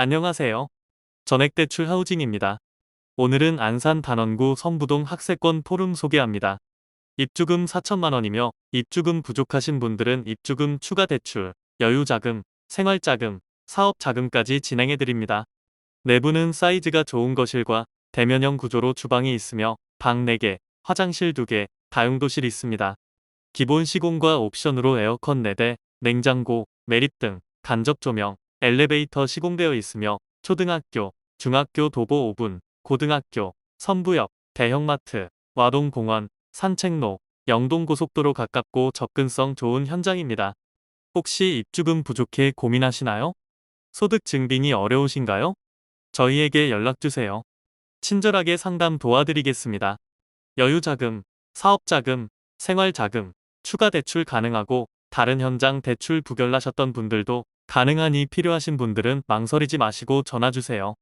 안녕하세요. 전액대출 하우징입니다. 오늘은 안산 단원구 성부동 학세권 포rum 소개합니다. 입주금 4천만 원이며 입주금 부족하신 분들은 입주금 추가 대출, 여유자금, 생활자금, 사업자금까지 진행해 드립니다. 내부는 사이즈가 좋은 거실과 대면형 구조로 주방이 있으며 방 4개, 화장실 2개, 다용도실 있습니다. 기본 시공과 옵션으로 에어컨 4대, 냉장고, 매립 등 간접 조명, 엘리베이터 시공되어 있으며 초등학교, 중학교 도보 5분, 고등학교, 선부역, 대형마트, 와동공원, 산책로, 영동고속도로 가깝고 접근성 좋은 현장입니다. 혹시 입주금 부족해 고민하시나요? 소득 증빙이 어려우신가요? 저희에게 연락주세요. 친절하게 상담 도와드리겠습니다. 여유자금, 사업자금, 생활자금, 추가 대출 가능하고 다른 현장 대출 부결나셨던 분들도 가능하니 필요하신 분들은 망설이지 마시고 전화주세요.